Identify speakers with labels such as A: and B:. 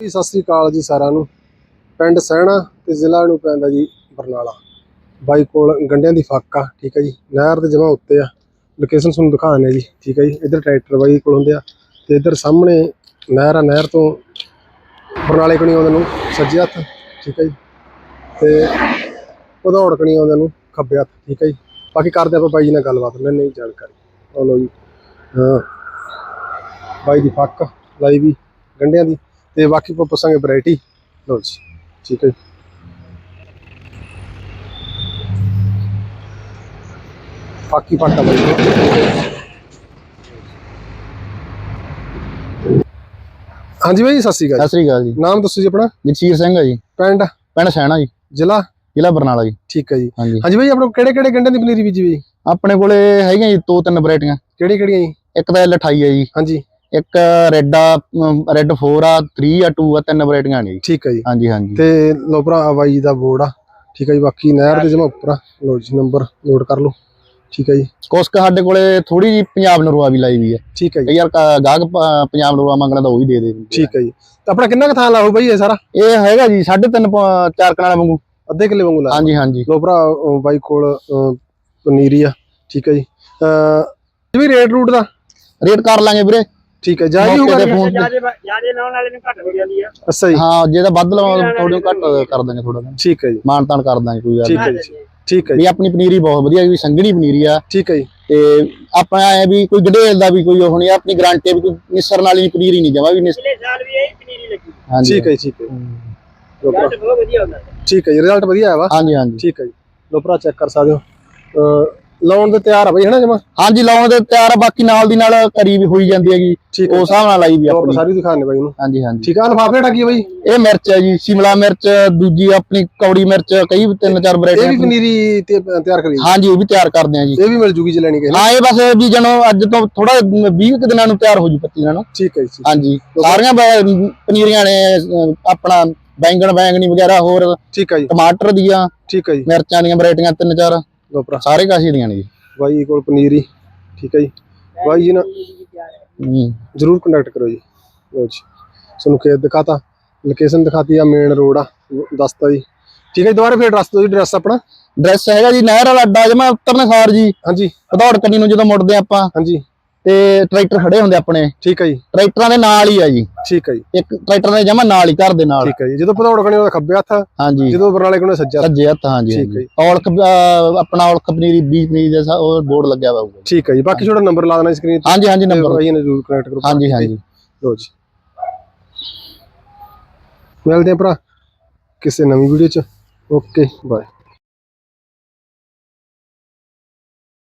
A: ਜੀ ਸਤਿ ਸ੍ਰੀ ਅਕਾਲ ਜੀ ਸਾਰਿਆਂ ਨੂੰ। ਪਿੰਡ ਸਹਿਣਾ ਤੇ ਜ਼ਿਲ੍ਹਾ ਨੂੰ ਪੈਂਦਾ ਜੀ ਬਰਨਾਲਾ। ਬਾਈ ਕੋਲ ਗੰਡਿਆਂ ਦੀ ਫੱਕ ਆ ਠੀਕ ਹੈ ਜੀ। ਨਹਿਰ ਦੇ ਜਮਾ ਉੱਤੇ ਆ। ਲੋਕੇਸ਼ਨ ਤੁਹਾਨੂੰ ਦਿਖਾ ਦਿੰਦੇ ਜੀ, ਠੀਕ ਹੈ ਜੀ। ਇੱਧਰ ਟਰੈਕਟਰ ਬਾਈ ਕੋਲ ਹੁੰਦੇ ਆ ਤੇ ਇੱਧਰ ਸਾਹਮਣੇ ਨਹਿਰ ਆ, ਨਹਿਰ ਤੋਂ ਬਰਨਾਲੇ ਕਣੀ ਆਉਂਦੇ ਨੂੰ ਸੱਜੇ ਹੱਥ, ਠੀਕ ਹੈ ਜੀ। ਤੇ ਉਧੌੜ ਕਣੀ ਆਉਂਦੇ ਨੂੰ ਖੱਬੇ ਹੱਥ, ਠੀਕ ਹੈ ਜੀ। ਬਾਕੀ ਕਰਦੇ ਆਪਾਂ ਬਾਈ ਜੀ ਨਾਲ ਗੱਲਬਾਤ ਮੈਨੂੰ ਨਹੀਂ ਜਾਣਕਾਰੀ। ਉਹ ਲਓ ਜੀ। ਹਾਂ। ਬਾਈ ਦੀ ਫੱਕ, ਲਾਈ ਵੀ ਗੰਡਿਆਂ ਦੀ। ਤੇ ਬਾਕੀ ਆਪਾਂ ਪੁੱਛਾਂਗੇ ਵੈਰਾਈਟੀ ਲਓ ਜੀ ਠੀਕ ਹੈ। ਬਾਕੀ ਫੱਕਾ ਬਾਈ ਹਾਂਜੀ ਬਾਈ ਸਤਿ ਸ਼੍ਰੀ ਅਕਾਲ
B: ਸਤਿ ਸ੍ਰੀ ਅਕਾਲ ਜੀ।
A: ਨਾਮ ਦੱਸੋ ਜੀ ਆਪਣਾ?
B: ਜਗਸੀਰ ਸਿੰਘ ਆ ਜੀ।
A: ਪਿੰਡ?
B: ਪਿੰਡ ਸੈਣਾ ਜੀ।
A: ਜ਼ਿਲ੍ਹਾ?
B: ਜ਼ਿਲ੍ਹਾ ਬਰਨਾਲਾ ਜੀ।
A: ਠੀਕ ਹੈ ਜੀ।
B: ਹਾਂਜੀ।
A: ਹਾਂਜੀ ਬਾਈ ਆਪਣੇ ਕਿਹੜੇ ਕਿਹੜੇ ਗੰਡਿਆਂ ਦੀ ਪਨੀਰੀ ਬੀਜੀ ਬਈ
B: ਆਪਣੇ ਕੋਲੇ ਹੈਗੀਆਂ ਜੀ ਦੋ ਤਿੰਨ ਵੈਰਾਈਟੀਆਂ
A: ਕਿਹੜੀ ਕਿਹੜੀਆਂ ਜੀ?
B: ਇੱਕ ਤਾਂ L28 ਹੈ ਜੀ।
A: ਹਾਂਜੀ।
B: ਇੱਕ ਰੈੱਡ ਆ ਰੈੱਡ 4 ਆ 3 ਆ 2 ਆ ਤਿੰਨ ਵੈਰਾਈਟੀਆਂ ਨੇ ਜੀ।
A: ਠੀਕ ਹੈ ਜੀ।
B: ਹਾਂਜੀ ਹਾਂਜੀ।
A: ਤੇ ਲੋ ਭਰਾ ਬਾਈ ਜੀ ਦਾ ਬੋਰਡ ਆ। ਠੀਕ ਹੈ ਜੀ ਬਾਕੀ ਨਹਿਰ ਦੇ ਜਮਾ ਉੱਪਰ ਆ। ਲੋ ਜੀ ਨੰਬਰ ਨੋਟ ਕਰ ਲਓ। ਠੀਕ ਹੈ ਜੀ।
B: ਕੁਛ ਕੁ ਸਾਡੇ ਕੋਲੇ ਥੋੜੀ ਜੀ ਪੰਜਾਬ ਨਰਵਾ ਵੀ ਲਾਈ ਵੀ ਹੈ
A: ਠੀਕ ਹੈ ਜੀ।
B: ਯਾਰ ਪ- ਪੰਜਾਬ ਨਰਵਾ ਮੰਗਣਾ ਤਾਂ ਉਹ ਵੀ ਦੇ ਦੇ
A: ਠੀਕ ਹੈ ਜੀ। ਤਾਂ ਆਪਣਾ ਕਿੰਨਾ ਕੁ ਥਾਂ ਲਾਓ ਬਾਈ ਇਹ ਸਾਰਾ?
B: ਇਹ ਹੈਗਾ ਜੀ 3.5 ਚਾਰ ਕਨਾਲ ਵਾਂਗੂ।
A: ਅੱਧੇ ਕਿੱਲੇ ਵਾਂਗੂ ਲਾ
B: ਹਾਂਜੀ ਹਾਂਜੀ।
A: ਲੋ ਭਰਾ ਬਾਈ ਕੋਲ ਪਨੀਰੀ ਆ। ਠੀਕ ਹੈ ਜੀ। ਅਹ ਵੀ ਰੇਟ ਰੂਟ ਦਾ?
B: ਰੇਟ ਕਰ ਲਾਂਗੇ ਵੀਰੇ।
A: ਠੀਕ ਹੈ ਜਾਇਜ਼
B: ਮੌਕੇ
A: ਹੋਊਗਾ
B: ਤੇ ਫੋਨ ਤੇ।
C: ਜਿਆਦੇ ਲਾਉਣ ਵਾਲੇ ਨੂੰ ਘੱਟ ਹੋ ਜਾਂਦੀ ਆ।
A: ਅੱਛਾ ਜੀ।
B: ਹਾਂ ਜੇ ਤਾਂ ਵੱਧ ਲਵਾਂ ਥੋੜਾ ਘੱਟ ਕਰ ਦਾਂਗੇ ਥੋੜਾ
A: ਠੀਕ ਹੈ ਜੀ।
B: ਮਾਨ ਤਾਨ ਕਰ ਦਾਂਗੇ ਕੋਈ ਗੱਲ
A: ਠੀਕ
B: ਨਹੀਂ।
A: ਹੈ ਜੀ। ਠੀਕ ਹੈ ਜੀ।
B: ਵੀ ਆਪਣੀ ਪਨੀਰੀ ਬਹੁਤ ਵਧੀਆ ਵੀ ਸੰਘਣੀ ਪਨੀਰੀ ਆ।
A: ਠੀਕ ਹੈ ਜੀ।
B: ਤੇ ਆਪਾਂ ਐ ਵੀ ਕੋਈ ਗਡੇਲ ਦਾ ਵੀ ਕੋਈ ਉਹ ਨਹੀਂ ਆਪਣੀ ਗਾਰੰਟੀ ਵੀ ਕੋਈ ਨਿਸਰਨ ਵਾਲੀ ਨਹੀਂ ਪਨੀਰੀ ਨਹੀਂ ਜਮਾ ਵੀ ਨਿਸ
C: ਪਿਛਲੇ ਸਾਲ ਵੀ ਇਹ ਪਨੀਰੀ ਲੱਗੀ।
B: ਹਾਂਜੀ।
A: ਠੀਕ ਹੈ ਜੀ, ਠੀਕ ਹੈ। ਜੀ। ਲਓ ਭਰਾ,
C: ਰਿਜ਼ਲਟ ਬਹੁਤ ਵਧੀਆ ਹੁੰਦਾ।
A: ਠੀਕ ਹੈ ਜੀ ਰਿਜ਼ਲਟ ਵਧੀਆ ਆਇਆ ਵਾ।
B: ਹਾਂਜੀ ਹਾਂਜੀ।
A: ਠੀਕ ਹੈ ਜੀ। ਲੋ ਭਰਾ ਚੈੱਕ ਕਰ ਸਕਦੇ ਹੋ। ਅਹ, ਲਾਉਣ ਦੇ ਤਿਆਰ ਆ ਬਈ ਹਨਾ ਜਮਾ?
B: ਹਾਂਜੀ ਲਾਉਣ ਦੇ ਤਿਆਰ ਆ ਬਾਕੀ ਨਾਲ ਦੀ ਨਾਲ ਕਰੀ ਵੀ ਹੋਈ ਜਾਂਦੀ ਹੈਗੀ। ਉਸ ਹਿਸਾਬ ਨਾਲ ਲਾਈ ਵੀ ਆਪਣੀ।
A: ਸਾਰੀ ਦਿਖਾਣੇ ਬਾਈ ਨੂੰ
B: ਹਾਂਜੀ ਹਾਂਜੀ।
A: ਠੀਕ ਆ ਲਫਾਫੇ ਟਾਕੀ ਬਾਈ?
B: ਇਹ ਮਿਰਚ ਹੈ ਜੀ ਸ਼ਿਮਲਾ ਮਿਰਚ ਦੂਜੀ ਆਪਣੀ ਕੌੜੀ ਮਿਰਚ ਕਈ ਤਿੰਨ ਚਾਰ
A: ਇਹ ਵੀ ਪਨੀਰੀ ਤਿਆਰ ਕਰੀ।
B: ਹਾਂਜੀ ਉਹ ਵੀ ਤਿਆਰ ਕਰਦੇ ਆ ਜੀ।
A: ਇਹ ਵੀ ਮਿਲ ਜੂਗੀ ਜੇ ਲੈਣੀ ਕਿਸੇ
B: ਹਾਂ ਇਹ ਬਸ ਵੀ ਜਨੋ ਅੱਜ ਤੋਂ ਥੋੜਾ 20 ਕੁ ਦਿਨਾਂ ਨੂੰ ਤਿਆਰ ਹੋ ਜੂ ਪੱਤੀ ਨਾਲ
A: ਠੀਕ ਹੈ ਜੀ
B: ਹਾਂਜੀ ਸਾਰੀਆਂ ਪਨੀਰੀਆਂ ਨੇ ਆਪਣਾ ਬੈਂਗਣ ਬੈਂਗਣੀ ਵਗੈਰਾ ਹੋਰ
A: ਠੀਕ ਹੈ ਜੀ।
B: ਟਮਾਟਰ ਦੀਆਂ
A: ਠੀਕ ਹੈ ਜੀ।
B: ਮਿਰਚਾਂ ਦੀਆਂ ਵੈਰਾਈਟੀਆਂ ਤਿੰਨ ਚਾਰ।
A: ਭਰਾ
B: ਸਾਰੇ ਕਾਸ਼ੀ ਦੀਆਂ ਨੇ ਜੀ।
A: ਬਾਈ ਕੋਲ ਪਨੀਰੀ ਠੀਕ ਹੈ ਜੀ। ਬਾਈ ਜੀ ਨਾ
B: ਹੂੰ।
A: ਜਰੂਰ ਕੰਟੈਕਟ ਕਰੋ ਜੀ। ਲੋ ਜੀ। ਤੁਹਾਨੂੰ ਖੇਤ ਦਿਖਾਤਾ। ਲੋਕੇਸ਼ਨ ਦਿਖਾਤੀ ਆ ਮੇਨ ਰੋਡ ਆ। ਦੱਸਤਾ ਜੀ। ਠੀਕ ਹੈ ਜੀ, ਦੁਬਾਰਾ ਫੇਰ ਦੱਸ ਦਿਓ ਜੀ ਐਡਰੈਸ ਆਪਣਾ।
B: ਡਰੈਸ ਹੈਗਾ ਜੀ ਨਹਿਰ ਵਾਲਾ ਅੱਡਾ ਜਮਾ ਉਤਰਨ ਸਾਰ ਜੀ।
A: ਹਾਂਜੀ।
B: ਭਦੌੜ ਕੰਨੀ ਨੂੰ ਜਦੋਂ ਮੁੜਦੇ ਆਪਾਂ।
A: ਹਾਂਜੀ।
B: ਤੇ ਟਰੈਕਟਰ ਖੜੇ ਹੁੰਦੇ ਆਪਣੇ।
A: ਠੀਕ ਹੈ ਜੀ।
B: ਟਰੈਕਟਰਾਂ ਦੇ ਨਾਲ ਹੀ ਆ ਜੀ।
A: ਠੀਕ ਹੈ ਜੀ।
B: ਇੱਕ ਟਰੈਕਟਰ ਦੇ ਜਮਾ ਨਾਲ ਹੀ ਘਰ ਦੇ ਨਾਲ।
A: ਠੀਕ ਹੈ ਜੀ। ਜਦੋਂ ਭਦੌੜ ਕਣੀ ਉਹਦਾ ਖੱਬੇ ਹੱਥ
B: ਹਾਂਜੀ।
A: ਜਦੋਂ ਬਰਨਾਲੇ ਕੋਲ ਸੱਜਾ।
B: ਸੱਜੇ ਹੱਥ ਹਾਂਜੀ
A: ਠੀਕ ਹੈ
B: ਔਲਖ ਆਪਣਾ ਔਲਖ ਪਨੀਰੀ ਬੀਜ ਪਨੀਰੀ ਦਾ ਉਹ ਬੋਰਡ ਲੱਗਿਆ ਹੋਇਆ ਹੋਊਗਾ।
A: ਠੀਕ ਹੈ ਜੀ। ਬਾਕੀ ਤੁਹਾਡਾ ਨੰਬਰ ਲਾ ਦੇਣਾ ਸਕਰੀਨ ਤੇ।
B: ਹਾਂਜੀ ਹਾਂਜੀ ਨੰਬਰ।
A: ਬਾਈ ਨੇ ਜ਼ਰੂਰ ਕਨੈਕਟ ਕਰੋ।
B: ਹਾਂਜੀ ਹਾਂਜੀ।
A: ਲੋ ਜੀ। ਮਿਲਦੇ ਆ ਭਰਾ ਕਿਸੇ ਨਵੀਂ ਵੀਡੀਓ ਚ। Okay bye